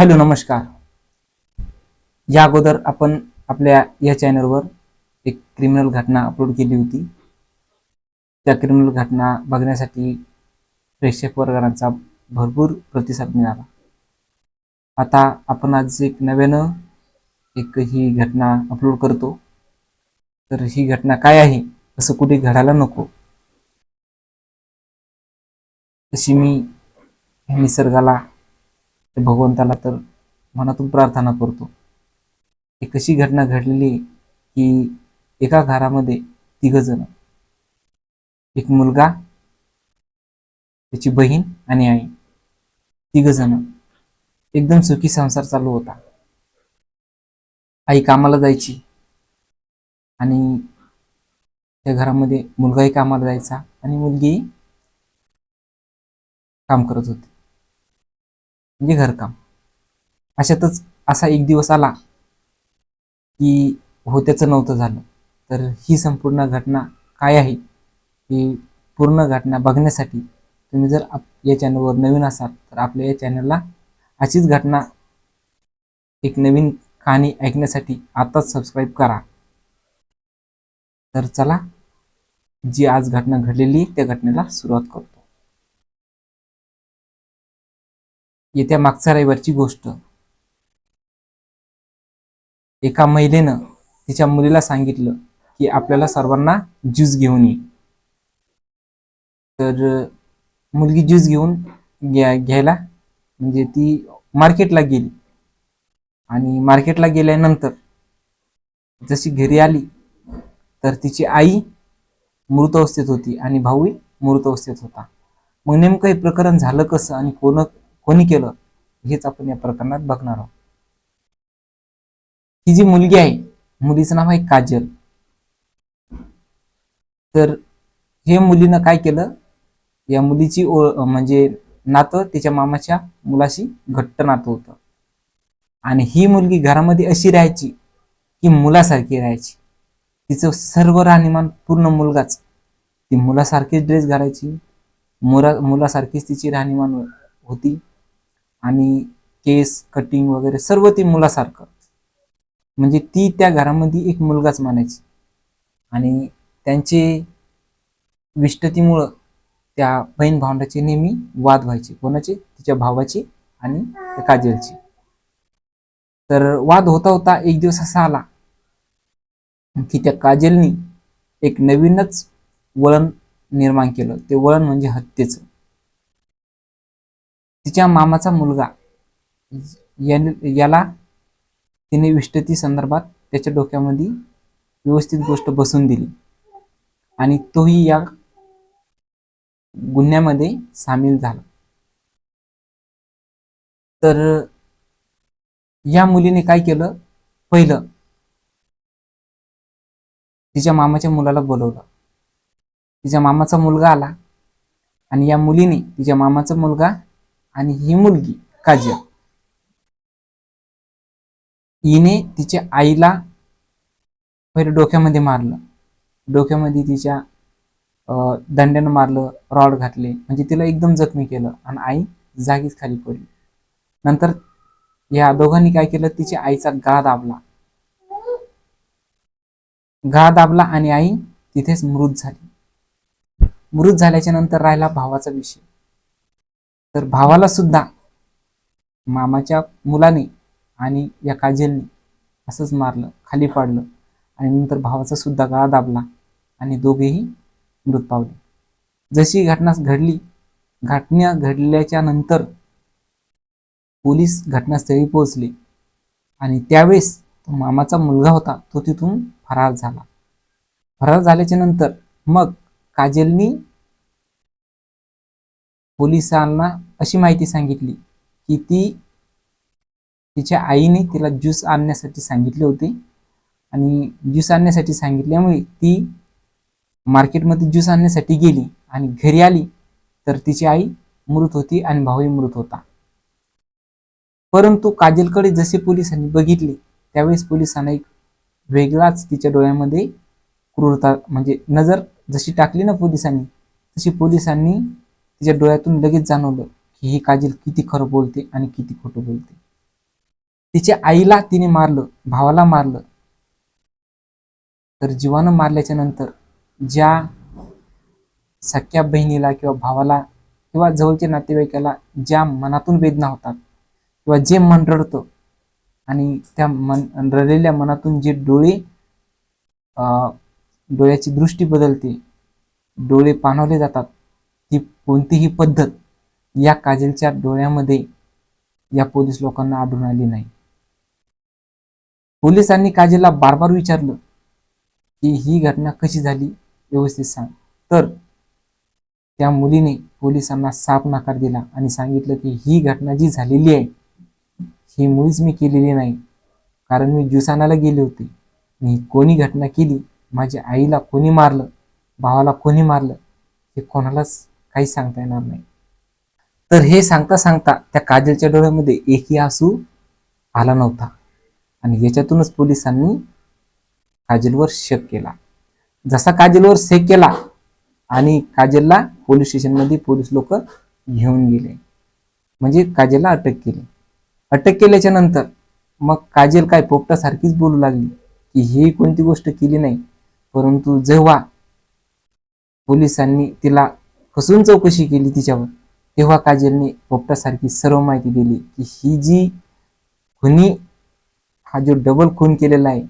Hello नमस्कार. या अगोदर आपण आपल्या या चॅनलवर एक क्रिमिनल घटना अपलोड केली होती. त्या क्रिमिनल घटना बघण्यासाठी प्रेक्षक वर्गांचा भरपूर प्रतिसाद मिळाला. आता आपण आज एक नव्यानं एक ही घटना अपलोड करतो. तर ही घटना काय आहे? असं कुठे घडायला नको. तशी मी निसर्गाला ते भगवंताला तर मनातून प्रार्थना करतो. एक अशी घटना घडलेली की एका घरामध्ये तिघजण एक मुलगा त्याची बहीण आणि आई. तिघजण एकदम सुखी संसार चालू होता. आई कामाला जायची आणि त्या घरामध्ये मुलगाही कामाला जायचा आणि मुलगी काम करत होती. म्हणजे घरकाम. अशातच असा एक दिवस आला की होत्याचं नव्हतं झालं. तर ही संपूर्ण घटना काय आहे? ही पूर्ण घटना बघण्यासाठी तुम्ही जर आप या चॅनलवर नवीन असाल तर आपल्या या चॅनलला अशीच घटना एक नवीन कहाणी ऐकण्यासाठी आताच सबस्क्राईब करा. तर चला जी आज घटना घडलेली त्या घटनेला सुरुवात करू. येत्या मागच्या रविवारची गोष्ट. एका महिलेनं तिच्या मुलीला सांगितलं की आपल्याला सर्वांना ज्यूस घेऊन ये. तर मुलगी ज्यूस घेऊन घ्या घ्यायला म्हणजे ती मार्केटला गेली. आणि मार्केटला गेल्यानंतर जशी घरी आली तर तिची आई मृत अवस्थेत होती आणि भाऊही मृत अवस्थेत होता. मग नेमकं हे प्रकरण झालं कसं आणि कोण कोणी केलं? हेच आपण या प्रकरणात बघणार आहोत. ही जी मुलगी आहे मुलीचं नाव आहे काजल. तर हे मुलीनं काय केलं? या मुलीची ओळ म्हणजे नातं तिच्या मामाच्या मुलाशी घट्ट नातं होतं. आणि ही मुलगी घरामध्ये अशी राहायची की मुलासारखी राहायची. तिचं सर्व राहणीमान पूर्ण मुलगाच. ती मुलासारखीच ड्रेस घालायची. मुला मुलासारखीच तिची राहणीमान होती. आणि केस कटिंग वगैरे सर्व ते मुलासारखं. म्हणजे ती त्या घरामध्ये एक मुलगाच मानायची. आणि त्यांचे विष्टतीमुळं त्या बहीण भावंडाचे नेहमी वाद व्हायचे. कोणाचे? तिच्या भावाचे आणि काजलचे. तर वाद होता होता एक दिवस असा आला की त्या काजलनी एक नवीनच वळण निर्माण केलं. ते वळण म्हणजे हत्येचं. तिच्या मामाचा मुलगा. याला तिने विष्टती संदर्भात त्याच्या डोक्यामध्ये व्यवस्थित गोष्ट बसून दिली. आणि तोही या गुन्ह्यामध्ये सामील झाला. तर या मुलीने काय केलं? पहिलं तिच्या मामाच्या मुलाला बोलवलं. तिच्या मामाचा मुलगा आला आणि या मुलीने तिच्या मामाचा मुलगा आणि ही मुलगी काजल. हिने तिच्या आईला पहिले डोक्यामध्ये मारलं. डोक्यामध्ये तिच्या अं, दंड्यानं मारलं रॉड घातले. म्हणजे तिला एकदम जखमी केलं आणि आई जागीच खाली पडली. नंतर या दोघांनी काय केलं तिच्या आईचा गा दाबला. गा दाबला आणि आई तिथेच मृत झाली. मृत झाल्याच्यानंतर राहिला भावाचा विषय. तर भावाला सुद्धा मामाच्या मुलाने आणि या काजलने असंच मारलं खाली पाडलं आणि नंतर भावाचा सुद्धा गळा दाबला आणि दोघेही मृत पावले. जशी घटना घडली घटना घडल्याच्या नंतर पोलीस घटनास्थळी पोहोचले आणि त्यावेळेस तो मामाचा मुलगा होता तो तिथून फरार झाला. फरार झाल्याच्यानंतर मग काजलनी पोलिसांना अशी माहिती सांगितली की ती तिच्या आईने तिला ज्यूस आणण्यासाठी सांगितले होते. आणि ज्यूस आणण्यासाठी सांगितल्यामुळे ती मार्केटमध्ये ज्यूस आणण्यासाठी गेली आणि घरी आली तर तिची आई मृत होती आणि भाऊही मृत होता. परंतु काजलकडे जसे पोलिसांनी बघितले त्यावेळेस पोलिसांना एक वेगळाच तिच्या डोळ्यामध्ये क्रूरता म्हणजे नजर जशी टाकली ना पोलिसांनी तशी पोलिसांनी तिच्या डोळ्यातून लगेच जाणवलं की ही काजल किती खरं बोलते आणि किती खोटं बोलते. तिच्या आईला तिने मारलं भावाला मारलं. तर जीवानं मारल्याच्या नंतर ज्या सख्या बहिणीला किंवा भावाला किंवा जवळच्या नातेवाईकाला ज्या मनातून वेदना होतात किंवा जे मन रडतं आणि त्या मन रडलेल्या मनातून जे डोळे अं, डोळ्याची दृष्टी बदलते डोळे पाणवले जातात कोणतीही पद्धत या काजलच्या डोळ्यामध्ये या पोलीस लोकांना आढळून आली नाही. पोलिसांनी काजलला बार बार विचारलं की ही घटना कशी झाली? व्यवस्थित सांग. तर त्या मुलीने पोलिसांना साफ नकार दिला आणि सांगितलं की ही घटना जी झालेली आहे ही मुळीच मी केलेली नाही. कारण मी ज्यूस आणायला गेले होते. मी कोणी घटना केली? माझ्या आईला कोणी मारलं? भावाला कोणी मारलं? हे कोणालाच काही सांगता येणार नाही. तर हे सांगता सांगता त्या काजलच्या डोळ्यामध्ये एकही आसू आला नव्हता. आणि याच्यातूनच पोलिसांनी काजलवर शक केला. जसा काजलवर शेक केला आणि काजलला पोलीस स्टेशनमध्ये पोलीस लोक घेऊन गेले. म्हणजे काजलला अटक केली. अटक केल्याच्यानंतर मग काजल काय पोपटासारखीच बोलू लागली की ही कोणती गोष्ट केली नाही. परंतु जेव्हा पोलिसांनी तिला कसून चौकशी केली तिच्यावर. तेव्हा काजलने पोपटासारखी सर्व माहिती दिली की ही जी खुनी हा जो डबल खून केलेला आहे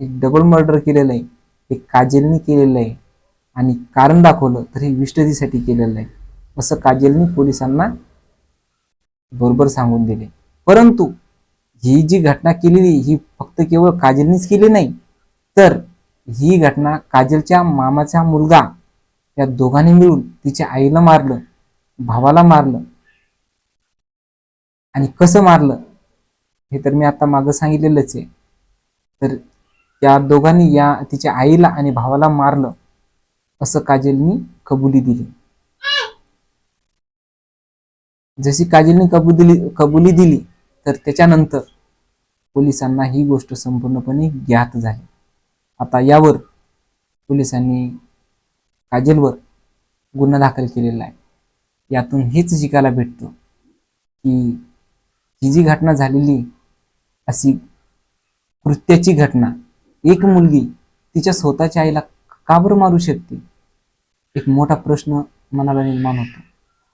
एक डबल मर्डर केलेलं आहे हे काजलनी केलेलं आहे आणि कारण दाखवलं तर हे विष्टतीसाठी केलेलं आहे. असं काजलनी पोलिसांना बरोबर सांगून दिले. परंतु ही जी घटना केलेली ही फक्त केवळ काजलनीच केली नाही तर ही घटना काजलच्या मामाचा मुलगा या दोघांनी मिळून तिच्या आईला मारलं भावाला मारलं आणि कसं मारलं हे तर मी आता मागं सांगितलेलंच आहे. तर त्या दोघांनी या तिच्या आईला आणि भावाला मारलं असं काजलनी कबुली दिली. जशी काजलनी कबुली कबुली दिली तर त्याच्यानंतर पोलिसांना ही गोष्ट संपूर्णपणे ज्ञात झाली. आता यावर पोलिसांनी काजलवर गुन्हा दाखल केलेला आहे. यातून हेच शिकायला भेटतं की ही जी घटना झालेली अशी कृत्याची घटना एक मुलगी तिच्या स्वतःच्या आईला का बरं मारू शकते? एक मोठा प्रश्न मनाला निर्माण होतो.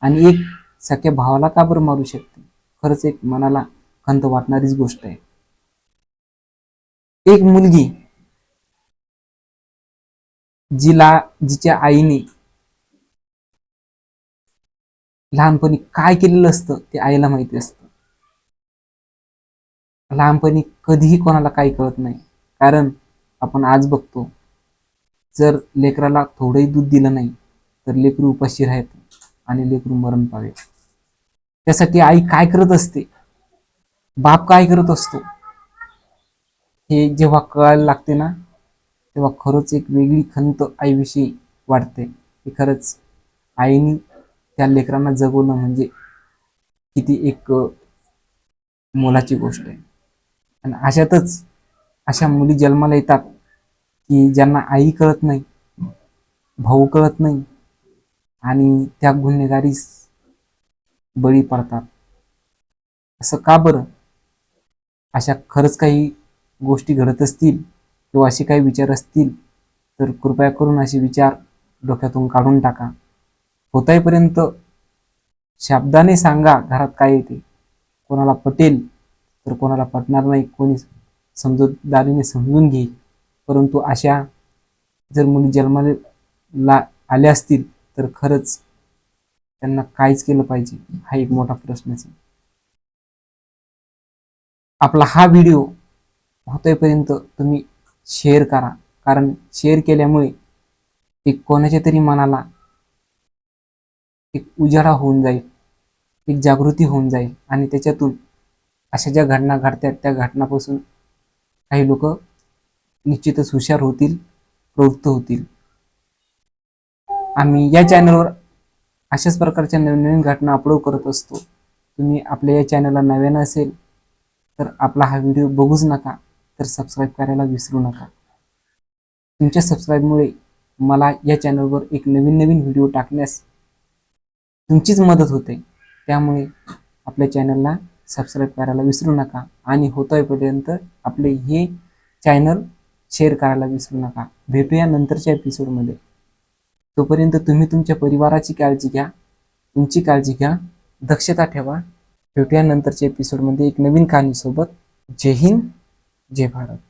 आणि एक सख्या भावाला का बरं मारू शकते? खरंच एक मनाला खंत वाटणारीच गोष्ट आहे. एक मुलगी जिला जिच्या आईने लहानपणी काय केलेलं असतं ते आईला माहिती असतं. लहानपणी कधीही कोणाला काही कळत नाही. कारण आपण आज बघतो जर लेकराला थोडंही दूध दिलं नाही तर लेकरू उपाशी राहत आणि लेकरू मरण पावे. त्यासाठी आई काय करत असते? बाप काय करत असतो? हे जेव्हा कळायला लागते ना तेव्हा खरंच एक वेगळी खंत आईविषयी वाटते. की खरंच आईने त्या लेकरांना जगवणं म्हणजे किती एक मोलाची गोष्ट आहे. आणि अशातच अशा मुली जन्माला येतात की ज्यांना आई कळत नाही भाऊ कळत नाही आणि त्या गुन्हेगारीस बळी पडतात. असं का बरं? अशा खरंच काही गोष्टी घडत असतील किंवा असे काही विचार असतील तर कृपया करून असे विचार डोक्यातून काढून टाका. होताईपर्यंत शब्दाने सांगा घरात काय येते कोणाला पटेल तर कोणाला पटणार नाही. कोणी समजूतदारीने समजून घेईल. परंतु अशा जर मुली जन्माला आल्या असतील तर खरंच त्यांना काहीच केलं पाहिजे हा एक मोठा प्रश्नच आहे. आपला हा व्हिडिओ होतोयपर्यंत तुम्ही शेअर करा. कारण शेअर केल्यामुळे एक कोणाच्या तरी मनाला एक उजाळा होऊन जाईल एक जागृती होऊन जाईल आणि त्याच्यातून अशा ज्या घटना घडतात त्या घटनापासून काही लोक निश्चितच हुशार होतील प्रवृत्त होतील. आम्ही या चॅनलवर अशाच प्रकारच्या नवीन नवीन घटना अपलोड करत असतो. तुम्ही आपल्या या चॅनलला नव्यानं असेल तर आपला हा व्हिडिओ बघूच नका. तर सबस्क्राईब करायला विसरू नका. तुमच्या सबस्क्राईबमुळे मला या चॅनलवर एक नवीन नवीन व्हिडिओ टाकण्यास तुमचीच मदत होते. त्यामुळे आपल्या चॅनलला सबस्क्राईब करायला विसरू नका आणि होतोयपर्यंत आपले हे चॅनल शेअर करायला विसरू नका. भेटूया नंतरच्या एपिसोडमध्ये तोपर्यंत तुम्ही तुमच्या परिवाराची काळजी घ्या. तुमची काळजी घ्या. दक्षता ठेवा. भेटूया नंतरच्या एपिसोडमध्ये एक नवीन कहाणीसोबत जय हिंद. जय भारत.